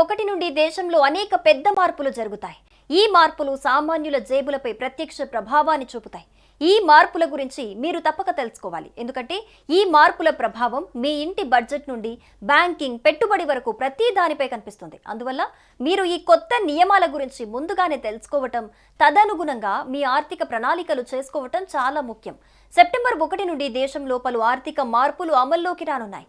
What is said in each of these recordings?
ఒకటి నుండి దేశంలో అనేక పెద్ద మార్పులు జరుగుతాయి. ఈ మార్పులు సామాన్యుల జేబులపై ప్రత్యక్ష ప్రభావాన్ని చూపుతాయి. ఈ మార్పుల గురించి మీరు తప్పక తెలుసుకోవాలి. ఎందుకంటే ఈ మార్పుల ప్రభావం మీ ఇంటి బడ్జెట్ నుండి బ్యాంకింగ్ పెట్టుబడి వరకు ప్రతి దానిపై కనిపిస్తుంది. అందువల్ల మీరు ఈ కొత్త నియమాల గురించి ముందుగానే తెలుసుకోవటం తదనుగుణంగా మీ ఆర్థిక ప్రణాళికలు చేసుకోవటం చాలా ముఖ్యం. సెప్టెంబర్ ఒకటి నుండి దేశంలో పలు ఆర్థిక మార్పులు అమల్లోకి రానున్నాయి.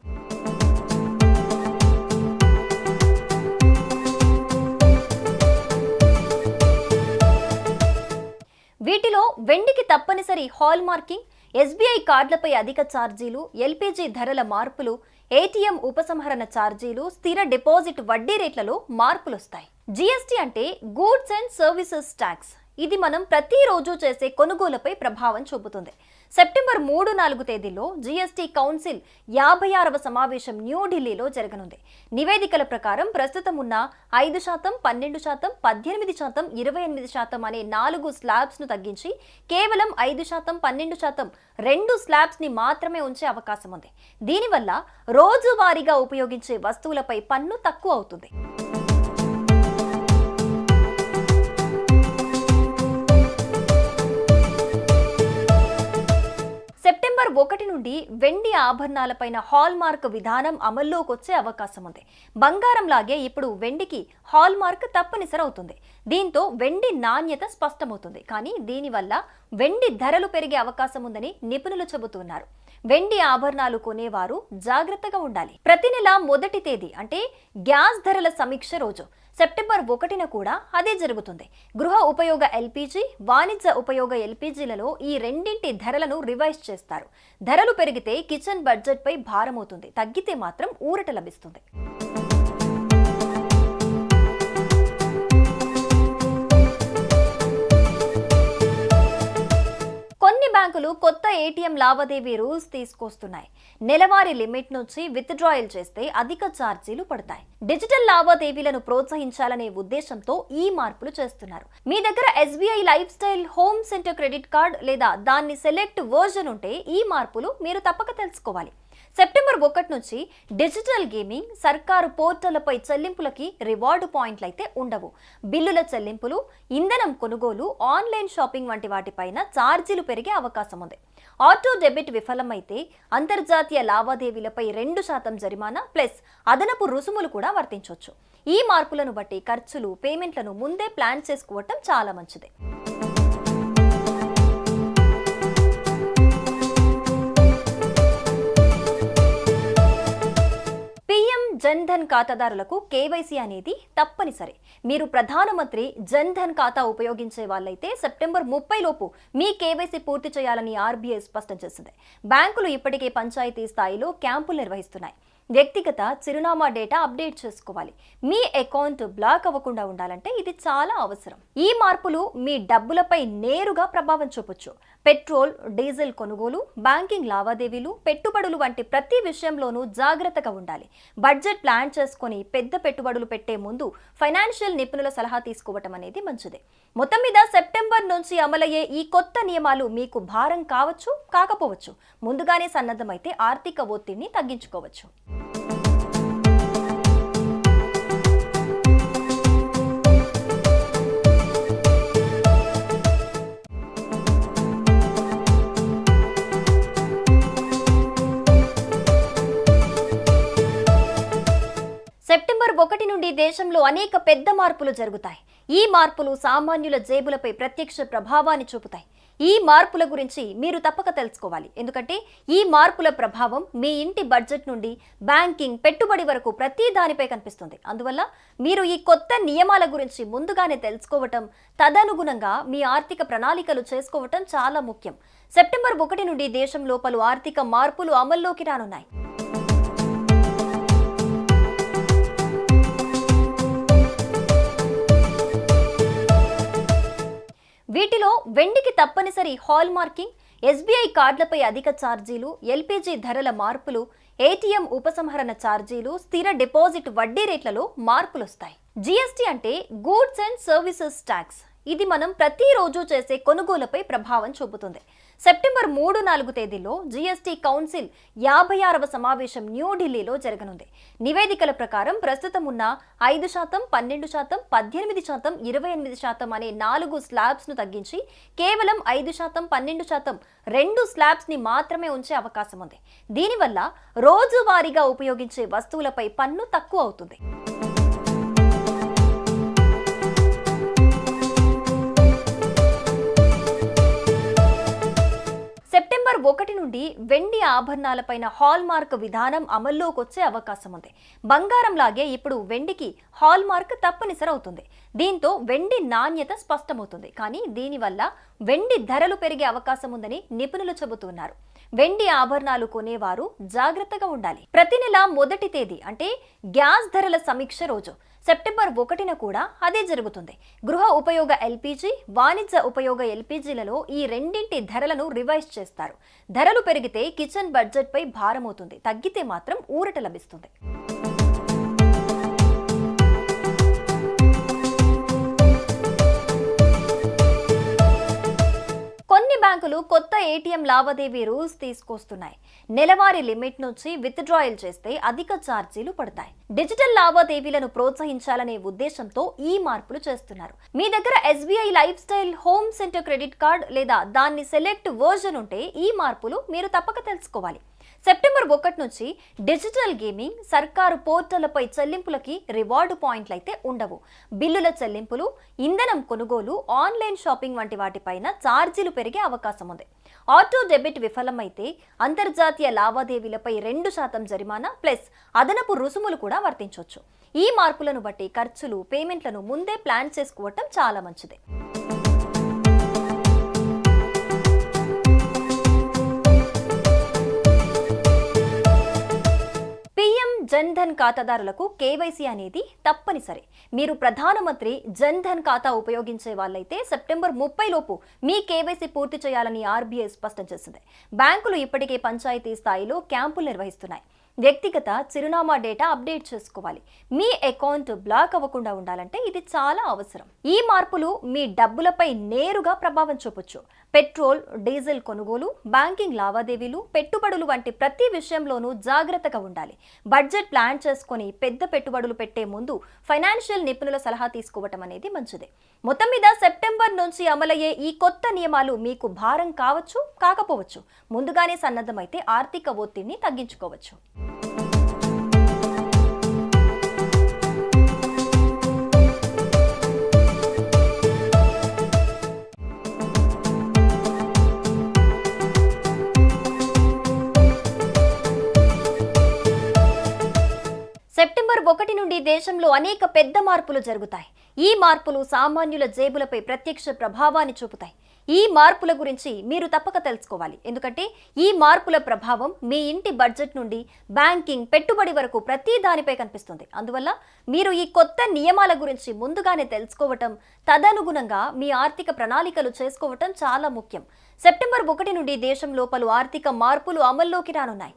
వీటిలో వెండికి తప్పనిసరి హాల్ మార్కింగ్ ఎస్బీఐ కార్డులపై అధిక ఛార్జీలు ఎల్పీజీ ధరల మార్పులు ఏటీఎం ఉపసంహరణ ఛార్జీలు స్థిర డిపాజిట్ వడ్డీ రేట్లలో మార్పులు వస్తాయి జీఎస్టీ అంటే గూడ్స్ అండ్ సర్వీసెస్ ట్యాక్స్. ఇది మనం ప్రతిరోజు చేసే కొనుగోలుపై ప్రభావం చూపుతుంది. సెప్టెంబర్ మూడు నాలుగు తేదీలో జీఎస్టీ కౌన్సిల్ యాభై ఆరవ సమావేశం న్యూఢిల్లీలో జరగనుంది. నివేదికల ప్రకారం ప్రస్తుతం ఉన్న ఐదు శాతం పన్నెండు శాతం పద్దెనిమిది శాతం ఇరవై ఎనిమిది శాతం అనే నాలుగు స్లాబ్స్ను తగ్గించి కేవలం ఐదు శాతం పన్నెండు శాతం రెండు స్లాబ్స్ని మాత్రమే ఉంచే అవకాశం ఉంది. దీనివల్ల రోజువారీగా ఉపయోగించే వస్తువులపై పన్ను తక్కువ అవుతుంది. ఒకటి నుండి వెండి ఆభరణాలపైన హాల్ మార్క్ విధానం అమల్లోకి వచ్చే అవకాశం ఉంది బంగారం లాగే ఇప్పుడు వెండికి హాల్ మార్క్ తప్పనిసరి అవుతుంది దీంతో వెండి నాణ్యత స్పష్టమవుతుంది. కానీ దీనివల్ల వెండి ధరలు పెరిగే అవకాశం ఉందని నిపుణులు చెబుతున్నారు. వెండి ఆభరణాలు కొనేవారు జాగ్రత్తగా ఉండాలి. ప్రతి నెల మొదటి తేదీ అంటే గ్యాస్ ధరల సమీక్ష రోజు. సెప్టెంబర్ ఒకటిన కూడా అదే జరుగుతుంది. గృహ ఉపయోగ ఎల్పీజీ వాణిజ్య ఉపయోగ ఎల్పీజీలలో ఈ రెండింటి ధరలను రివైజ్ చేస్తారు. ధరలు పెరిగితే కిచెన్ బడ్జెట్పై భారమవుతుంది. తగ్గితే మాత్రం ఊరట లభిస్తుంది. బ్యాంకులు కొత్త ఏటీఎం లావాదేవీ రూల్స్ తీసుకొస్తున్నాయి. నెలవారీ లిమిట్ నుంచి విత్డ్రాయల్ చేస్తే అధిక ఛార్జీలు పడతాయి. డిజిటల్ లావాదేవీలను ప్రోత్సహించాలనే ఉద్దేశంతో ఈ మార్పులు చేస్తున్నారు. మీ దగ్గర SBI lifestyle home centre credit card లేదా దాన్ని సెలెక్ట్ వర్జన్ ఉంటే ఈ మార్పులు మీరు తప్పక తెలుసుకోవాలి. సెప్టెంబర్ ఒకటి నుంచి డిజిటల్ గేమింగ్ సర్కారు పోర్టళ్ళపై చెల్లింపులకి రివార్డు పాయింట్లు అయితే ఉండవు. బిల్లుల చెల్లింపులు ఇంధనం కొనుగోలు ఆన్లైన్ షాపింగ్ వంటి వాటిపైన ఛార్జీలు పెరిగే అవకాశం ఉంది. ఆటో డెబిట్ విఫలమైతే అంతర్జాతీయ లావాదేవీలపై రెండు శాతం జరిమానా ప్లస్ అదనపు రుసుములు కూడా వర్తించవచ్చు ఈ మార్పులను బట్టి ఖర్చులు పేమెంట్లను ముందే ప్లాన్ చేసుకోవటం చాలా మంచిది. జన్ధన్ ఖాతాదారులకు కేవైసీ అనేది తప్పనిసరి. మీరు ప్రధానమంత్రి జన్ ధన్ ఖాతా ఉపయోగించే వాళ్ళైతే సెప్టెంబర్ ముప్పై లోపు మీ కేవైసీ పూర్తి చేయాలని ఆర్బీఐ స్పష్టం చేసింది. బ్యాంకులు ఇప్పటికే పంచాయతీ స్థాయిలో క్యాంపులు నిర్వహిస్తున్నాయి. వ్యక్తిగత చిరునామా డేటా అప్డేట్ చేసుకోవాలి. మీ అకౌంట్ బ్లాక్ అవ్వకుండా ఉండాలంటే ఇది చాలా అవసరం. ఈ మార్పులు మీ డబ్బులపై నేరుగా ప్రభావం చూపొచ్చు. పెట్రోల్ డీజిల్ కొనుగోలు బ్యాంకింగ్ లావాదేవీలు పెట్టుబడులు వంటి ప్రతి విషయంలోనూ జాగ్రత్తగా ఉండాలి. బడ్జెట్ ప్లాన్ చేసుకొని పెద్ద పెట్టుబడులు పెట్టే ముందు ఫైనాన్షియల్ నిపుణుల సలహా తీసుకోవటం అనేది మంచిది. మొత్తం మీద సెప్టెంబర్ నుంచి అమలయ్యే ఈ కొత్త నియమాలు మీకు భారం కావచ్చు కాకపోవచ్చు. ముందుగానే సన్నద్ధమైతే ఆర్థిక ఒత్తిడిని తగ్గించుకోవచ్చు. సెప్టెంబర్ ఒకటి నుండి దేశంలో అనేక పెద్ద మార్పులు జరుగుతాయి. ఈ మార్పులు సామాన్యుల జేబులపై ప్రత్యక్ష ప్రభావాన్ని చూపుతాయి. ఈ మార్పుల గురించి మీరు తప్పక తెలుసుకోవాలి. ఎందుకంటే ఈ మార్పుల ప్రభావం మీ ఇంటి బడ్జెట్ నుండి బ్యాంకింగ్ పెట్టుబడి వరకు ప్రతి దానిపై కనిపిస్తుంది. అందువల్ల మీరు ఈ కొత్త నియమాల గురించి ముందుగానే తెలుసుకోవటం తదనుగుణంగా మీ ఆర్థిక ప్రణాళికలు చేసుకోవటం చాలా ముఖ్యం. సెప్టెంబర్ ఒకటి నుండి దేశంలో పలు ఆర్థిక మార్పులు అమల్లోకి రానున్నాయి. వీటిలో వెండికి తప్పనిసరి హాల్ మార్కింగ్ ఎస్బీఐ కార్డులపై అధిక ఛార్జీలు ఎల్పీజీ ధరల మార్పులు ఏటీఎం ఉపసంహరణ ఛార్జీలు స్థిర డిపాజిట్ వడ్డీ రేట్లలో మార్పులు వస్తాయి జీఎస్టీ అంటే గూడ్స్ అండ్ సర్వీసెస్ ట్యాక్స్. ఇది మనం ప్రతిరోజు చేసే కొనుగోలుపై ప్రభావం చూపుతుంది. సెప్టెంబర్ మూడు నాలుగు తేదీలో జీఎస్టీ కౌన్సిల్ యాభై ఆరవ సమావేశం న్యూఢిల్లీలో జరగనుంది. నివేదికల ప్రకారం ప్రస్తుతం ఉన్న ఐదు శాతం పన్నెండు శాతం పద్దెనిమిది శాతం ఇరవై ఎనిమిది శాతం అనే నాలుగు స్లాబ్స్ను తగ్గించి కేవలం ఐదు శాతం పన్నెండు శాతం రెండు స్లాబ్స్ని మాత్రమే ఉంచే అవకాశం ఉంది. దీనివల్ల రోజువారీగా ఉపయోగించే వస్తువులపై పన్ను తక్కువ అవుతుంది. అక్టోబర్ ఒకటి నుండి వెండి ఆభరణాలపైన హాల్ మార్క్ విధానం అమల్లోకి వచ్చే అవకాశం ఉంది బంగారం లాగే ఇప్పుడు వెండికి హాల్ మార్క్ తప్పనిసరి అవుతుంది దీంతో వెండి నాణ్యత స్పష్టమవుతుంది. కానీ దీనివల్ల వెండి ధరలు పెరిగే అవకాశం ఉందని నిపుణులు చెబుతున్నారు. వెండి ఆభరణాలు కొనేవారు జాగ్రత్తగా ఉండాలి. ప్రతి నెల మొదటి తేదీ అంటే గ్యాస్ ధరల సమీక్ష రోజు. సెప్టెంబర్ ఒకటిన కూడా అదే జరుగుతుంది. గృహ ఉపయోగ ఎల్పీజీ వాణిజ్య ఉపయోగ ఎల్పీజీలలో ఈ రెండింటి ధరలను రివైజ్ చేస్తారు. ధరలు పెరిగితే కిచెన్ బడ్జెట్పై భారమవుతుంది. తగ్గితే మాత్రం ఊరట లభిస్తుంది. బ్యాంకులు కొత్త ఏటీఎం లావాదేవీ రూల్స్ తీసుకొస్తున్నాయి. నెలవారీ లిమిట్ నుంచి విత్డ్రాయల్ చేస్తే అధిక ఛార్జీలు పడతాయి. డిజిటల్ లావాదేవీలను ప్రోత్సహించాలనే ఉద్దేశంతో ఈ మార్పులు చేస్తున్నారు. మీ దగ్గర SBI lifestyle home centre credit card లేదా దాన్ని సెలెక్ట్ వర్జన్ ఉంటే ఈ మార్పులు మీరు తప్పక తెలుసుకోవాలి. సెప్టెంబర్ ఒకటి నుంచి డిజిటల్ గేమింగ్ సర్కారు పోర్టళ్ళపై చెల్లింపులకి రివార్డు పాయింట్లు అయితే ఉండవు. బిల్లుల చెల్లింపులు ఇంధనం కొనుగోలు ఆన్లైన్ షాపింగ్ వంటి వాటిపైన ఛార్జీలు పెరిగే అవకాశం ఉంది. ఆటో డెబిట్ విఫలమైతే అంతర్జాతీయ లావాదేవీలపై రెండు శాతం జరిమానా ప్లస్ అదనపు రుసుములు కూడా వర్తించవచ్చు ఈ మార్పులను బట్టి ఖర్చులు పేమెంట్లను ముందే ప్లాన్ చేసుకోవటం చాలా మంచిది. జన్ ధన్ ఖాతాదారులకు కేవైసీ అనేది తప్పనిసరి. మీరు ప్రధానమంత్రి జన్ ధన్ ఖాతా ఉపయోగించే వాళ్ళైతే సెప్టెంబర్ ముప్పై లోపు మీ కేవైసీ పూర్తి చేయాలని ఆర్బీఐ స్పష్టం చేసింది. బ్యాంకులు ఇప్పటికే పంచాయతీ స్థాయిలో క్యాంపులు నిర్వహిస్తున్నాయి. వ్యక్తిగత చిరునామా డేటా అప్డేట్ చేసుకోవాలి. మీ అకౌంట్ బ్లాక్ అవ్వకుండా ఉండాలంటే ఇది చాలా అవసరం. ఈ మార్పులు మీ డబ్బులపై నేరుగా ప్రభావం చూపొచ్చు. పెట్రోల్ డీజిల్ కొనుగోలు బ్యాంకింగ్ లావాదేవీలు పెట్టుబడులు వంటి ప్రతి విషయంలోనూ జాగ్రత్తగా ఉండాలి. బడ్జెట్ ప్లాన్ చేసుకొని పెద్ద పెట్టుబడులు పెట్టే ముందు ఫైనాన్షియల్ నిపుణుల సలహా తీసుకోవటం అనేది మంచిదే. మొత్తం మీద సెప్టెంబర్ నుంచి అమలయ్యే ఈ కొత్త నియమాలు మీకు భారం కావచ్చు కాకపోవచ్చు. ముందుగానే సన్నద్ధమైతే ఆర్థిక ఒత్తిడిని తగ్గించుకోవచ్చు. దేశంలో అనేక పెద్ద మార్పులు జరుగుతాయి. ఈ మార్పులు సామాన్యుల జేబులపై ప్రత్యక్ష ప్రభావాన్ని చూపుతాయి. ఈ మార్పుల గురించి మీరు తప్పక తెలుసుకోవాలి. ఎందుకంటే ఈ మార్పుల ప్రభావం మీ ఇంటి బడ్జెట్ నుండి బ్యాంకింగ్ పెట్టుబడి వరకు ప్రతి దానిపై కనిపిస్తుంది. అందువల్ల మీరు ఈ కొత్త నియమాల గురించి ముందుగానే తెలుసుకోవటం తదనుగుణంగా మీ ఆర్థిక ప్రణాళికలు చేసుకోవటం చాలా ముఖ్యం. సెప్టెంబర్ ఒకటి నుండి దేశంలో పలు ఆర్థిక మార్పులు అమల్లోకి రానున్నాయి.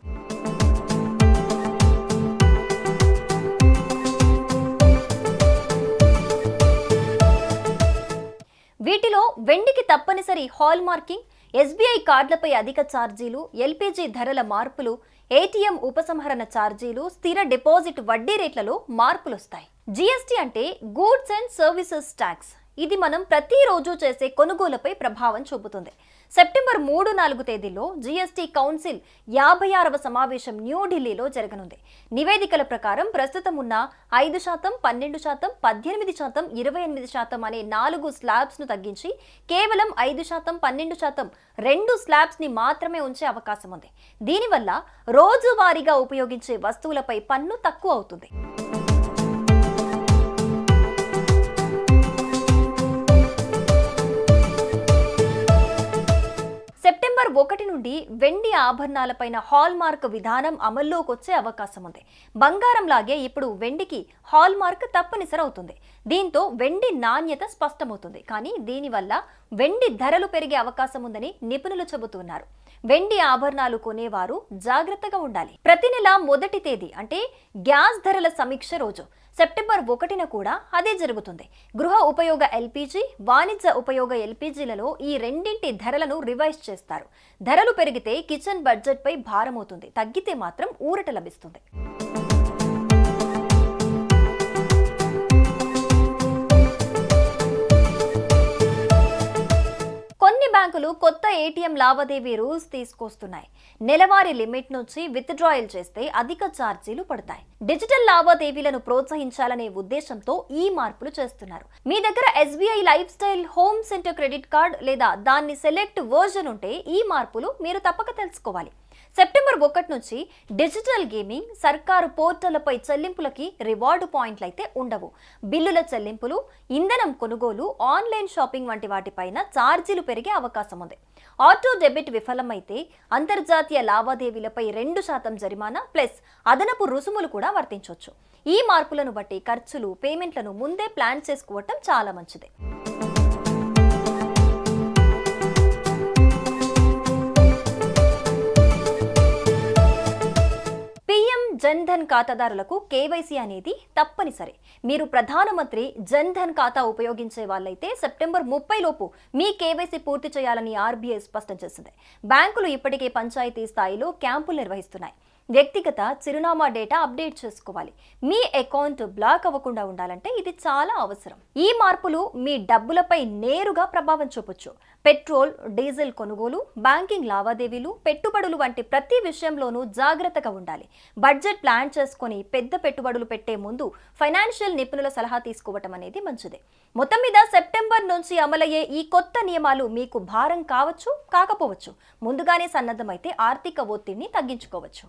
వెండికి తప్పనిసరి హాల్ మార్కింగ్ ఎస్బీఐ కార్డులపై అధిక ఛార్జీలు ఎల్పీజీ ధరల మార్పులు ఏటీఎం ఉపసంహరణ ఛార్జీలు స్థిర డిపాజిట్ వడ్డీ రేట్లలో మార్పులు వస్తాయి జీఎస్టీ అంటే గూడ్స్ అండ్ సర్వీసెస్ ట్యాక్స్. ఇది మనం ప్రతిరోజు చేసే కొనుగోలుపై ప్రభావం చూపుతుంది. సెప్టెంబర్ మూడు నాలుగు తేదీలో జీఎస్టీ కౌన్సిల్ యాభై ఆరవ సమావేశం న్యూఢిల్లీలో జరగనుంది. నివేదికల ప్రకారం ప్రస్తుతం ఉన్న ఐదు శాతం పన్నెండు శాతం పద్దెనిమిది శాతం ఇరవై ఎనిమిది శాతం అనే నాలుగు స్లాబ్స్ను తగ్గించి కేవలం ఐదు శాతం పన్నెండు శాతం రెండు స్లాబ్స్ని మాత్రమే ఉంచే అవకాశం ఉంది. దీనివల్ల రోజువారీగా ఉపయోగించే వస్తువులపై పన్ను తక్కువ అవుతుంది. నుండి వెండి ఆభరణాలపైన హాల్ మార్క్ విధానం అమల్లోకి వచ్చే అవకాశం ఉంది బంగారం లాగే ఇప్పుడు వెండికి హాల్ మార్క్ తప్పనిసరి అవుతుంది దీంతో వెండి నాణ్యత స్పష్టమవుతుంది. కానీ దీనివల్ల వెండి ధరలు పెరిగే అవకాశం ఉందని నిపుణులు చెబుతున్నారు. వెండి ఆభరణాలు కొనేవారు జాగ్రత్తగా ఉండాలి. ప్రతి నెల మొదటి తేదీ అంటే గ్యాస్ ధరల సమీక్ష రోజు. సెప్టెంబర్ ఒకటిన కూడా అదే జరుగుతుంది. గృహ ఉపయోగ ఎల్పీజీ వాణిజ్య ఉపయోగ ఎల్పీజీలలో ఈ రెండింటి ధరలను రివైజ్ చేస్తారు. ధరలు పెరిగితే కిచెన్ బడ్జెట్పై భారమవుతుంది. తగ్గితే మాత్రం ఊరట లభిస్తుంది. కొన్ని బ్యాంకులు కొత్త ఏటీఎం లావాదేవీ రూల్స్ తీసుకొస్తున్నాయి. నెలవారీ లిమిట్ నుంచి విత్డ్రాయల్ చేస్తే అధిక ఛార్జీలు పడతాయి. డిజిటల్ లావాదేవీలను ప్రోత్సహించాలనే ఉద్దేశంతో ఈ మార్పులు చేస్తున్నారు. మీ దగ్గర SBI lifestyle home centre credit card లేదా దాన్ని సెలెక్ట్ వర్జన్ ఉంటే ఈ మార్పులు మీరు తప్పక తెలుసుకోవాలి. సెప్టెంబర్ ఒకటి నుంచి డిజిటల్ గేమింగ్ సర్కారు పోర్టళ్ళపై చెల్లింపులకి రివార్డు పాయింట్లు అయితే ఉండవు. బిల్లుల చెల్లింపులు ఇంధనం కొనుగోలు ఆన్లైన్ షాపింగ్ వంటి వాటిపైన ఛార్జీలు పెరిగే అవకాశం ఉంది ఆటో డెబిట్ విఫలమైతే అంతర్జాతీయ లావాదేవీలపై రెండు శాతం జరిమానా ప్లస్ అదనపు రుసుములు కూడా వర్తించవచ్చు ఈ మార్పులను బట్టి ఖర్చులు పేమెంట్లను ముందే ప్లాన్ చేసుకోవటం చాలా మంచిది. జన్ ధన్ ఖాతాదారులకు కేవైసీ అనేది తప్పనిసరి. మీరు ప్రధానమంత్రి జన్ ధన్ ఖాతా ఉపయోగించే వాళ్ళైతే సెప్టెంబర్ ముప్పై లోపు మీ కేవైసీ పూర్తి చేయాలని ఆర్బీఐ స్పష్టం చేసింది. బ్యాంకులు ఇప్పటికే పంచాయతీ స్థాయిలో క్యాంపులు నిర్వహిస్తున్నాయి. వ్యక్తిగత చిరునామా డేటా అప్డేట్ చేసుకోవాలి. మీ అకౌంట్ బ్లాక్ అవ్వకుండా ఉండాలంటే ఇది చాలా అవసరం. ఈ మార్పులు మీ డబ్బులపై నేరుగా ప్రభావం చూపొచ్చు. పెట్రోల్ డీజిల్ కొనుగోలు బ్యాంకింగ్ లావాదేవీలు పెట్టుబడులు వంటి ప్రతి విషయంలోనూ జాగ్రత్తగా ఉండాలి. బడ్జెట్ ప్లాన్ చేసుకొని పెద్ద పెట్టుబడులు పెట్టే ముందు ఫైనాన్షియల్ నిపుణుల సలహా తీసుకోవటం అనేది మంచిది. మొత్తం మీద సెప్టెంబర్ నుంచి అమలయ్యే ఈ కొత్త నియమాలు మీకు భారం కావచ్చు కాకపోవచ్చు. ముందుగానే సన్నద్ధమైతే ఆర్థిక ఒత్తిడిని తగ్గించుకోవచ్చు.